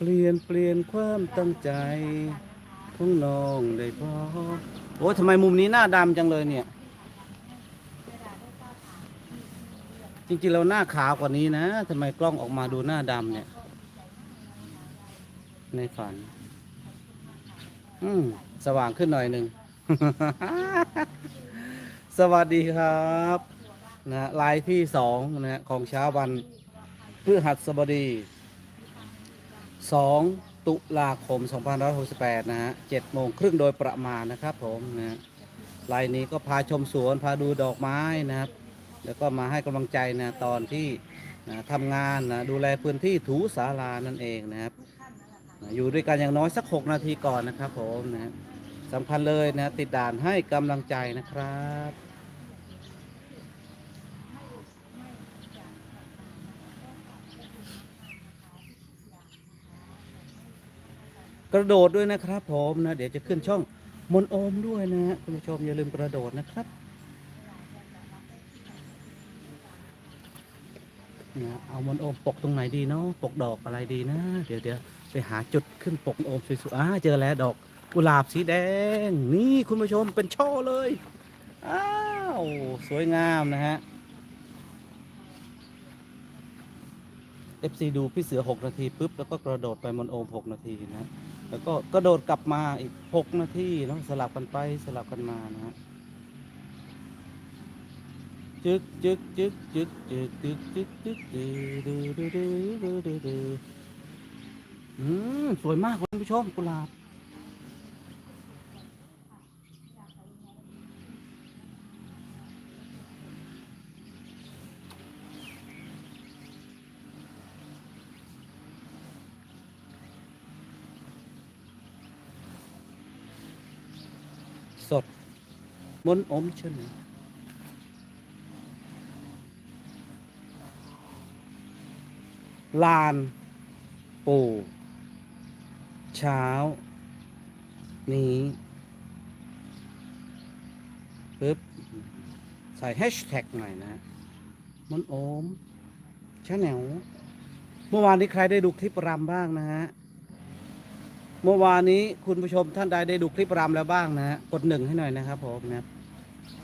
เปลี่ยนเปลี่ยนความตั้งใจของน้องได้พอโอ้ทำไมมุมนี้หน้าดำจังเลยเนี่ย จริงๆเราหน้าขาวกว่านี้นะทำไมกล้องออกมาดูหน้าดำเนี่ย ในฝัน อืมสว่างขึ้นหน่อยหนึ่ง สวัสดีครับนะไลฟ์ที่สองนะฮะของเช้าวันพฤหัสบดี 2 ตุลาคม 2568 นะฮะ7โมงครึ่งโดยประมาณนะครับผมนะฮะไลน์นี้ก็พาชมสวน พาดูดอกไม้นะครับ แล้วก็มาให้กำลังใจนะตอนที่นะทำงานนะดูแลพื้นที่ถูสารานั่นเองนะครับนะอยู่ด้วยกันอย่างน้อยสัก 6 นาทีก่อนนะครับผมนะฮะสำคัญเลยนะติดด่านให้กำลังใจนะครับ กระโดดด้วยนะครับ ผมนะ เดี๋ยวจะขึ้นช่องมนโอมด้วยนะฮะคุณผู้ชมอย่าลืมกระโดดนะครับนะเอามนโอมปกตรงไหนดีเนาะปกดอกอะไรดีนะ เดี๋ยวเดี๋ยวไปหาจุดขึ้นปกโอมสวยๆอ่าเจอแล้วดอกกุหลาบสีแดง นี่คุณผู้ชมเป็นช่อเลยอ้าวสวยงามนะฮะ FC ดูพี่เสือ 6 นาทีปุ๊บ แล้วก็กระโดดไปมนโอม 6 นาทีนะ แล้วก็กระโดดกลับมาอีก 6 นาทีเนาะสลับกันไปสลับกันมานะฮะจึกจึกจึกจึกจึกจึกจึกจึกจึกดูดูดูดูดูดูอืมสวยมากคุณผู้ชมกุหลาบสด มนอมชนลานปู่เช้านี้ปึ๊บใส่แฮชแท็กหน่อยนะมนโอมชาแนลเมื่อวานนี้ใครได้ดูคลิปรำบ้างนะฮะ เมื่อวานนี้คุณผู้ชมท่านใดได้ดูคลิปรำแล้วบ้างนะฮะ กดหนึ่งให้หน่อยนะครับผมนะ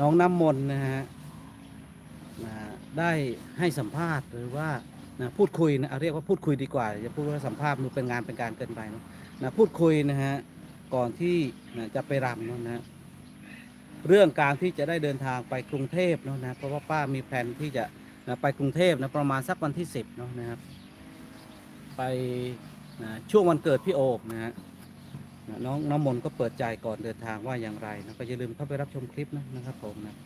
น้องน้ำมนต์นะฮะได้ให้สัมภาษณ์หรือว่านะพูดคุยนะเเรียกว่าพูดคุยดีกว่าอย่าพูดว่าสัมภาษณ์มันเป็นงานเป็นการเกินไปนะนะพูดคุยนะฮะก่อนที่นะจะไปรำเนะนะเรื่องการที่จะได้เดินทางไปกรุงเทพเนอะนะเพราะว่าป้ามีแผนที่จะนะไปกรุงเทพนะประมาณสักวันที่สิบเนาะนะครับ ไปนะช่วงวันเกิดพี่โอกนะฮะ นะน้องน้ำมนต์ก็เปิดใจก่อนเดินทางว่าอย่างไรนะก็อย่าลืมเข้าไปรับชมคลิปนะนะครับผมนะ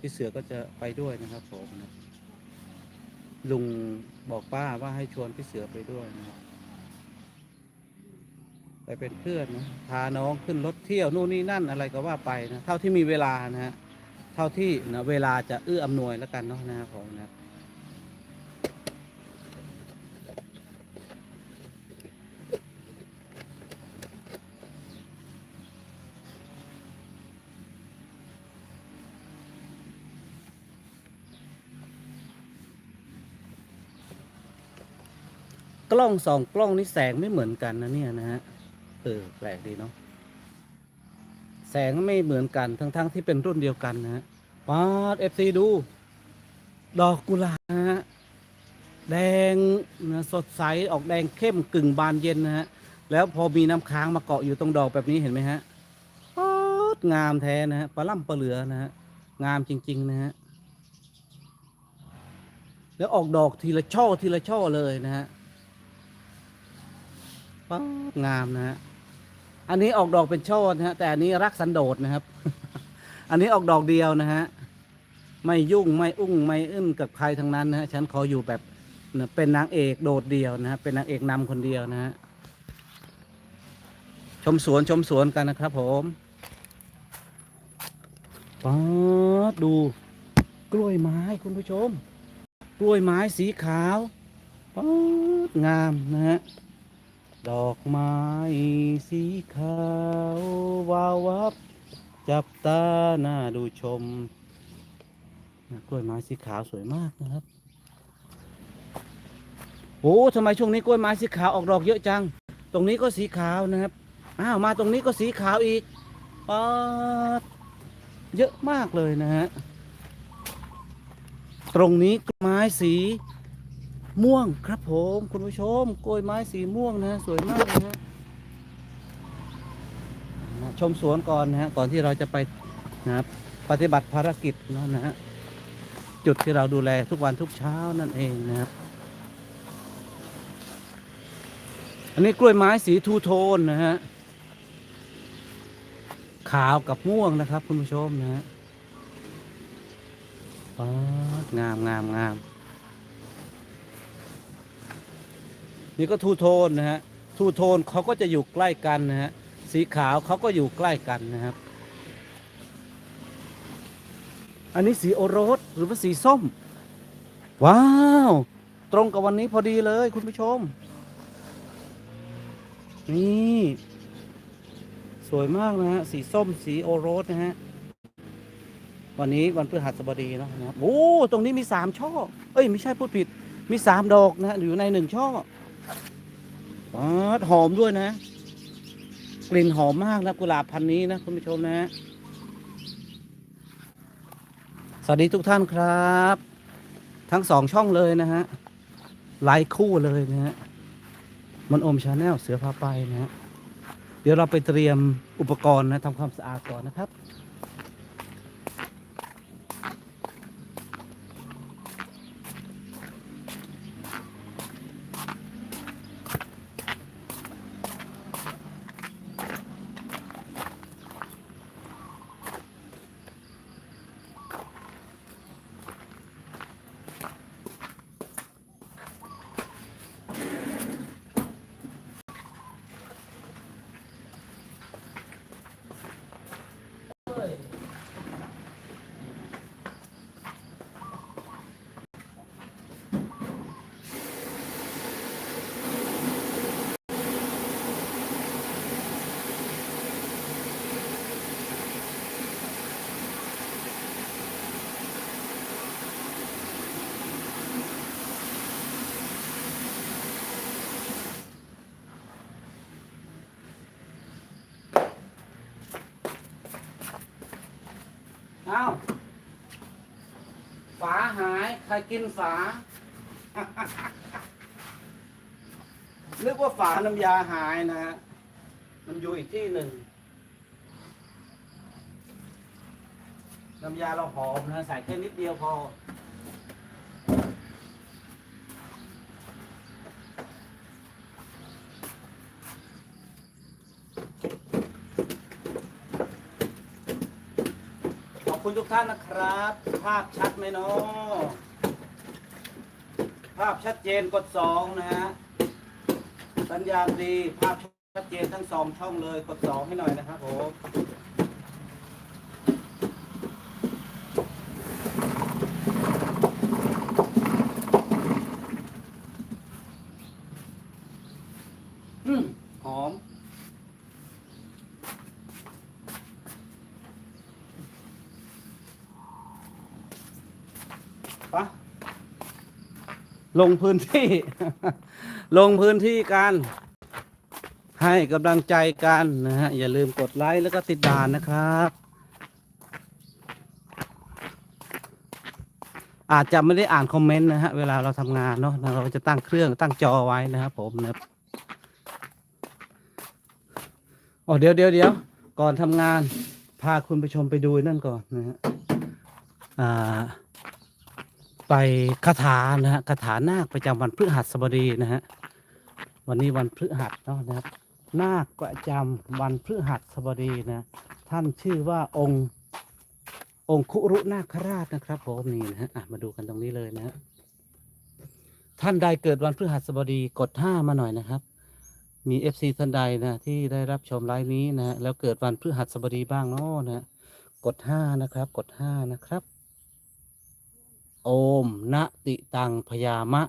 พี่เสือก็จะไปด้วยนะครับผมนะลุงบอกป้าว่าให้ชวนพี่เสือไปด้วยนะครับไปเป็นเพื่อนนะพาน้องขึ้นรถเที่ยวนู่นนี่นั่นอะไรก็ว่าไปนะเท่าที่มีเวลานะฮะเท่าที่นะเวลาจะเอื้ออำนวยแล้วกันเนาะนะครับผมนะ กล้องสองกล้องนี่แสงไม่เหมือนกันนะเนี่ยนะฮะเออแปลกดีเนาะแสงไม่เหมือนกันทั้งๆทที่เป็นรุ่นเดียวกันนะฮะปาดเอฟซีดู ดอกกุหลาบนะฮะแดงนะสดใสออกแดงเข้มกึ่งบานเย็นนะฮะแล้วพอมีน้ำค้างมาเกาะอยู่ตรงดอกแบบนี้เห็นไหมฮะปาดงามแท้นะฮะปลาล่ำปลาเหลือนะฮะงามจริง ๆ นะฮะแล้วออกดอกทีละช่อทีละช่อเลยนะฮะ ป๊บงามนะฮะอันนี้ออกดอกเป็นช่อนะฮะแต่อันนี้รักสันโดษนะครับ อันนี้ออกดอกเดียวนะฮะไม่ยุ่งไม่อุ้งไม่อึ้นกับใครทั้งนั้นนะฮะฉันขออยู่แบบเป็นนางเอกโดดเดียวนะฮะเป็นนางเอกนำคนเดียวนะฮะชมสวนชมสวนกันนะครับ ผมป๊าดูกล้วยไม้คุณผู้ชม กล้วยไม้สีขาวป๊างามนะฮะ ดอกไม้สีขาววาววับ จับตาหน้าดูชมกล้วยไม้สีขาวสวยมากนะครับ โอ้ทำไมช่วงนี้กล้วยไม้สีขาวออกดอกเยอะจัง ตรงนี้ก็สีขาวนะครับ อ้าว มาตรงนี้ก็สีขาวอีกปาดเยอะมากเลยนะฮะ ตรงนี้กล้วยไม้สี ม่วงครับผมคุณผู้ชมกล้วยไม้สีม่วงนะสวยมากนะฮะนะชมสวนก่อนนะฮะก่อนที่เราจะไปนะครับปฏิบัติภารกิจเนาะนะฮะจุดที่เราดูแลทุกวันทุกเช้านั่นเองนะครับอันนี้กล้วยไม้สีทูโทนนะฮะขาวกับม่วงนะครับ คุณผู้ชมนะฮะป๊าดงามงามงาม นี่ก็ทูโทนนะฮะทูโทนเขาก็จะอยู่ใกล้กันนะฮะสีขาวเขาก็อยู่ใกล้กันนะครับ อันนี้สีโอรสหรือว่าสีส้ม ว้าว ตรงกับวันนี้พอดีเลยคุณผู้ชม นี่ สวยมากนะฮะสีส้มสีโอรสนะฮะวันนี้วันพฤหัสบดีเนะนะครับโอ้ตรงนี้มีสามช่อ เอ้ยไม่ใช่พูดผิด มีสามดอกนะฮะอยู่ในหนึ่งช่อ อ๋อหอมด้วยนะ กลิ่นหอมมากนะกุหลาบพันนี้นะคุณผู้ชมนะฮะสวัสดีทุกท่านครับ ทั้งสองช่องเลยนะฮะไลค์คู่เลยนะฮะมันอมชาแนลเสือพาไปนะฮะเดี๋ยวเราไปเตรียมอุปกรณ์นะทำความสะอาดก่อนนะครับ อ้าวฝาหาย ใครกินฝา นึกว่าฝาน้ำยาหายนะฮะ มันอยู่อีกที่หนึ่ง น้ำยาเราหอมนะ ใส่แค่นิดเดียวพอ ขอบคุณ ทุกท่านนะครับ ภาพชัดไหมเนาะภาพชัดเจนกดสองนะฮะสัญญาณดีภาพชัดเจนทั้งสองช่องเลยกดสองให้หน่อยนะครับผมอืมหอม ปะ ลงพื้นที่ ลงพื้นที่กันให้กำลังใจกันนะฮะ อย่าลืมกดไลค์แล้วก็ติดตามนะครับ อาจจะไม่ได้อ่านคอมเมนต์นะฮะ เวลาเราทำงานเนาะเราจะตั้งเครื่องตั้งจอไว้นะครับผมนะอ๋อเดี๋ยวเดี๋ยวเดี๋ยวก่อนทำงาน พาคุณผู้ชมไปดูนั่นก่อนนะฮะอ่า ไปคาถานะฮะคาถานาคประจำวันพฤหัสบดีนะฮะวันนี้วันพฤหัสเนาะนะครับ นาคประจำวันพฤหัสบดีนะท่านชื่อว่าองค์องคุรุนาคราชนะครับผมนี่นะฮะมาดูกันตรงนี้เลยนะฮะท่านใดเกิดวันพฤหัสบดีกดห้ามาหน่อยนะครับ มีเอฟซีท่านใดนะที่ได้รับชมไลฟ์นี้นะฮะแล้วเกิดวันพฤหัสบดีบ้างเนาะนะฮะกดห้านะครับ กดห้านะครับ โอมนะติตังพยามะ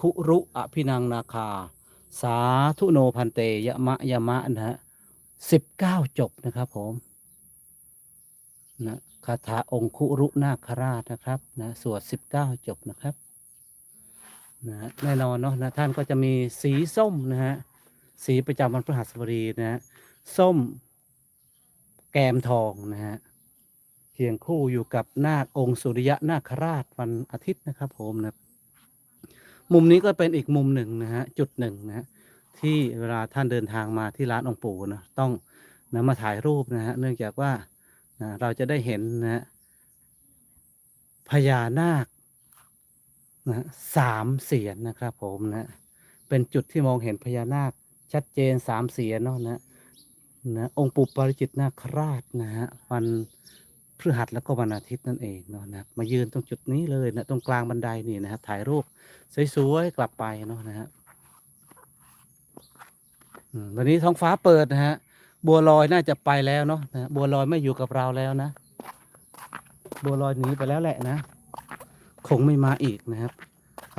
คุรุอภินังนาคา สาธุโนพันเตยะมะยะมะนะฮะสิบเก้าจบนะครับผมนะคาถาองคุรุนาคราชนะครับนะสวดสิบเก้าจบนะครับนะฮะแน่นอนเนาะนะท่านก็จะมีสีส้มนะฮะสีประจำวันพฤหัสบดีนะฮะส้มแกมทองนะฮะ เคียงคู่อยู่กับนาคองค์สุริยะนาคราชวันอาทิตย์นะครับผมนะมุมนี้ก็เป็นอีกมุมหนึ่งนะฮะจุดหนึ่งนะฮะที่เวลาท่านเดินทางมาที่ร้านองค์ปู่นะต้องนะมาถ่ายรูปนะฮะเนื่องจากว่านะเราจะได้เห็นนะฮะพญานาคนะฮะสามเสียนนะครับผมนะเป็นจุดที่มองเห็นพญานาคชัดเจนสามเสียนเนาะนะนะองค์ปู่ปริจิตนาคราชนะฮะวัน พฤหัสแล้วก็วันอาทิตย์นั่นเองเนาะนะครับมายืนตรงจุดนี้เลยนะตรงกลางบันไดนี่นะครับถ่ายรูปสวยๆกลับไปเนาะนะฮะวันนี้ท้องฟ้าเปิดนะฮะบัวลอยน่าจะไปแล้วเนาะนะบัวลอยไม่อยู่กับเราแล้วนะ บัวลอยหนีไปแล้วแหละนะ คงไม่มาอีกนะครับ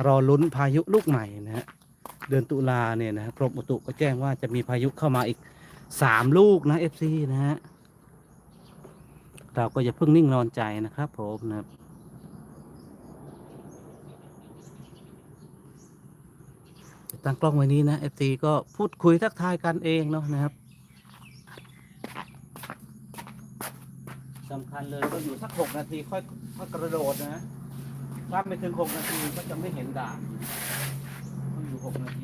รอลุ้นพายุลูกใหม่นะฮะเดือนตุลาเนี่ยนะครับกรมอุตุก็แจ้งว่าจะมีพายุเข้ามาอีกสามลูกนะเอฟซีนะฮะ เราก็อย่าเพิ่งนิ่งนอนใจนะครับ ผมนะครับตั้งกล้องไว้นี้นะเอฟซีก็พูดคุยทักทายกันเองเนาะนะครับสำคัญเลยก็อยู่สักหกนาทีค่อยค่อยกระโดดนะถ้าไม่ถึงหกนาทีก็จะไม่เห็นด่านต้องอยู่หกนาที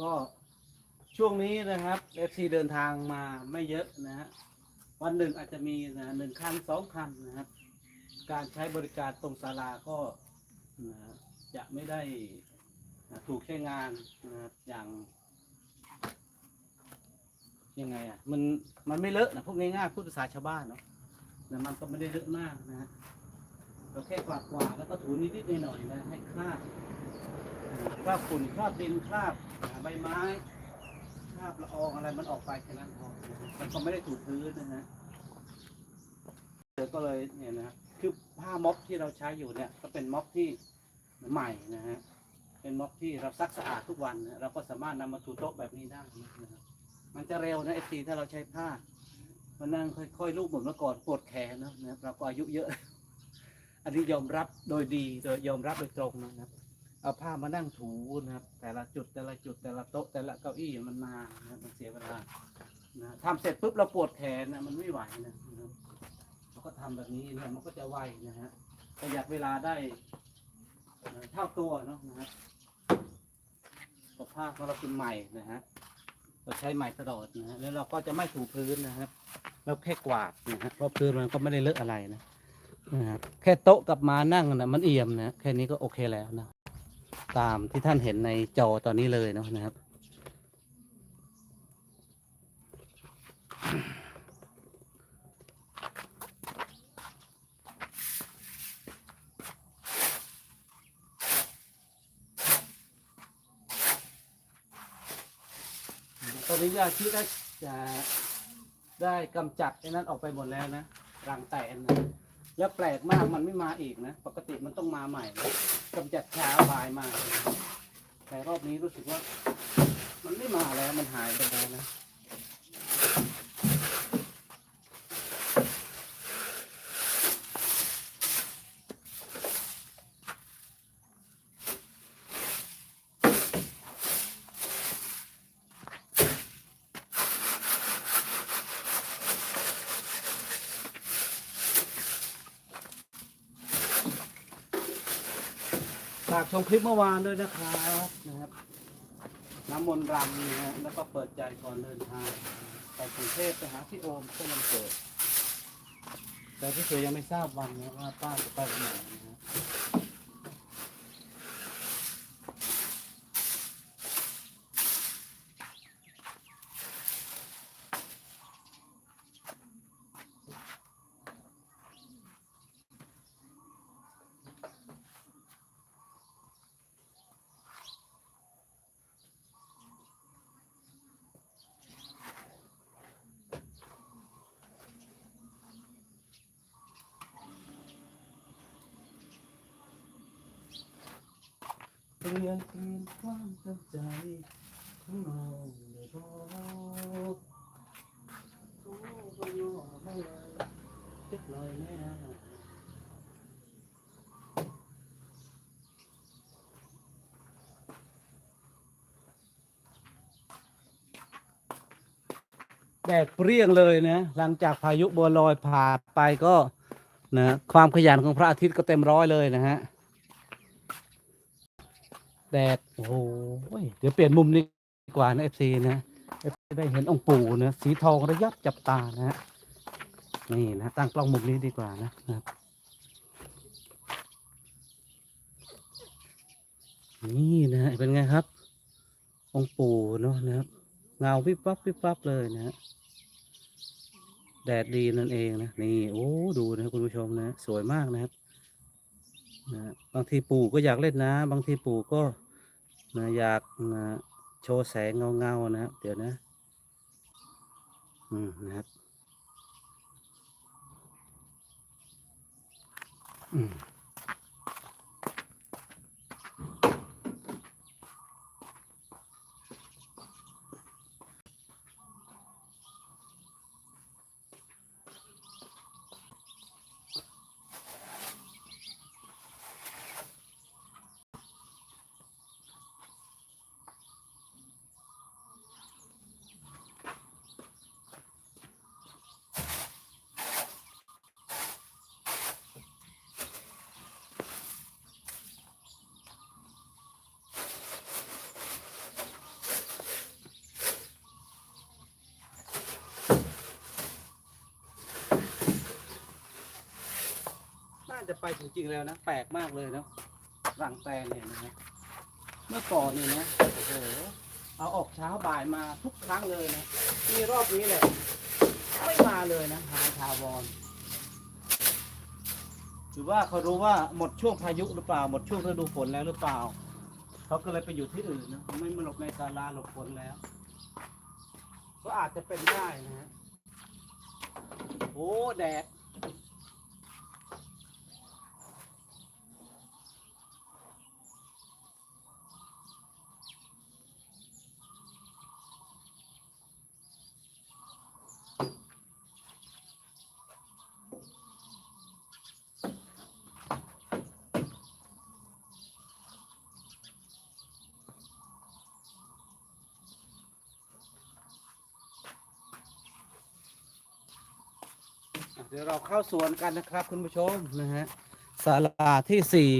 ก็ช่วงนี้นะครับเอฟซีเดินทางมาไม่เยอะนะฮะวันหนึ่งอาจจะมีนะหนึ่งคันสองคันนะครับ การใช้บริการตรงศาลาก็นะจะไม่ได้นะถูกใช้งานนะครับอย่างยังไงอะมันมันไม่เลอะนะพูดง่ายๆพูดภาษาชาวบ้านเนาะแต่มันก็ไม่ได้เลอะมากนะฮะเราแค่กวาดกวาดแล้วก็ถูนิดๆหน่อยๆนะให้คราบ คราบฝุ่นคราบดินคราบใบไม้คราบละอองอะไรมันออกไปแค่นั้นพอมันก็ไม่ได้ถูพื้นนะฮะเดี๋ยวก็เลยเนี่ยนะคือผ้าม็อบที่เราใช้อยู่เนี่ย ก็เป็นม็อบที่ใหม่นะฮะเป็นม็อบที่เราซักสะอาดทุกวันนะเราก็สามารถนำมาถูโต๊ะแบบนี้ได้นะครับมันจะเร็วนะเอฟซีถ้าเราใช้ผ้ามันนั่งค่อยๆลูบเหมือนเมื่อก่อนปวดแขนนะนะเราก็อายุเยอะ อันนี้ยอมรับโดยดีโดยยอมรับโดยตรงนะครับ เอาผ้ามานั่งถูนะครับ แต่ละจุดแต่ละจุดแต่ละโต๊ะแต่ละเก้าอี้มันนานนะครับมันเสียเวลานะทำเสร็จปุ๊บเราปวดแขนนะมันไม่ไหวนะครับเราก็ทำแบบนี้นี่ยมันก็จะไวนะฮะประหยัดเวลาได้เท่าตัวเนาะนะครับผ้าของเราเป็นใหม่นะฮะเราใช้ใหม่ตลอดนะฮะแล้วเราก็จะไม่ถูพื้นนะครับเราแค่กวาดนะฮะเพราะพื้นมันก็ไม่ได้เลอะอะไรนะนะครับแค่โต๊ะกับมานั่งนะมันเอี่ยมนะแค่นี้ก็โอเคแล้วนะ ตามที่ท่านเห็นในจอตอนนี้เลยเนาะนะครับ ตอนนี้ยาที่ได้จะได้กำจัดไอ้นั้นออกไปหมดแล้วนะรังแตนนะแล้วแปลกมากมันไม่มาอีกนะ ปกติมันต้องมาใหม่นะ กำจัดช้าบายมาก แต่รอบนี้รู้สึกว่า มันไม่มาแล้วมันหายไปแล้วนะ ฝากชมคลิปเมื่อวานด้วยนะครับนะครับน้ำมนต์รำนะฮะแล้วก็เปิดใจก่อนเดินทางไปกรุงเทพไปหาพี่โอมเพื่อวันเกิดแต่พี่เสือยังไม่ทราบวันนะว่าป้าจะไปวันไหนนะ ฮะเรียนเปลี่ยนความตั้งใจของน้องเลยบอกโอ้ก็ยอมให้เลยเล็กน้อยแม่แดดเปรี้ยงเลยนะหลังจากพายุบัวลอยผ่านไปก็นะความขยันของพระอาทิตย์ก็เต็มร้อยเลยนะฮะ แดด โอ้โหเดี๋ยวเปลี่ยนมุมนี้ดีกว่านะเอฟซีนะเอฟซีได้เห็นองค์ปู่นะสีทองระยับจับตานะฮะนี่นะตั้งกล้องมุมนี้ดีกว่านะครับนี่นะฮะเป็นไงครับ องค์ปู่เนาะนะครับเงาวิบวับวิบวับเลยนะฮะแดดดีนั่นเองนะนี่โอ้ดูนะคุณผู้ชมนะ สวยมากนะครับ นะบางทีปู่ก็อยากเล่นนะ บางทีปู่ก็นะอยากนะโชว์แสงเงาเงาๆนะครับ เดี๋ยวนะ อืมนะครับ อืม จะไปจริงๆแล้วนะแปลกมากเลยเนาะรังแตนเนี่ยนะฮะเมื่อก่อนเนี่ยนะโอ้โหเอาออกเช้าบ่ายมาทุกครั้งเลยนะมีรอบนี้แหละไม่มาเลยนะหายทาวรหรือว่าเขารู้ว่าหมดช่วงพายุหรือเปล่า หมดช่วงฤดูฝนแล้วหรือเปล่า เขาก็เลยไปอยู่ที่อื่นนะไม่มาหลบในศาลาหลบฝนแล้ว ก็อาจจะเป็นได้นะฮะโอ้แดด เดี๋ยวเราเข้าสวนกันนะครับ คุณผู้ชมนะฮะศาลาที่สี่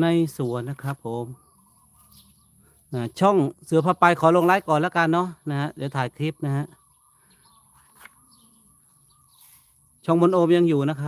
ในสวนนะครับผมนะช่องเสือพาไปขอลงไลฟ์ก่อนแล้วกันเนาะนะฮะเดี๋ยวถ่ายคลิปนะฮะช่องบนโอมยังอยู่นะครับ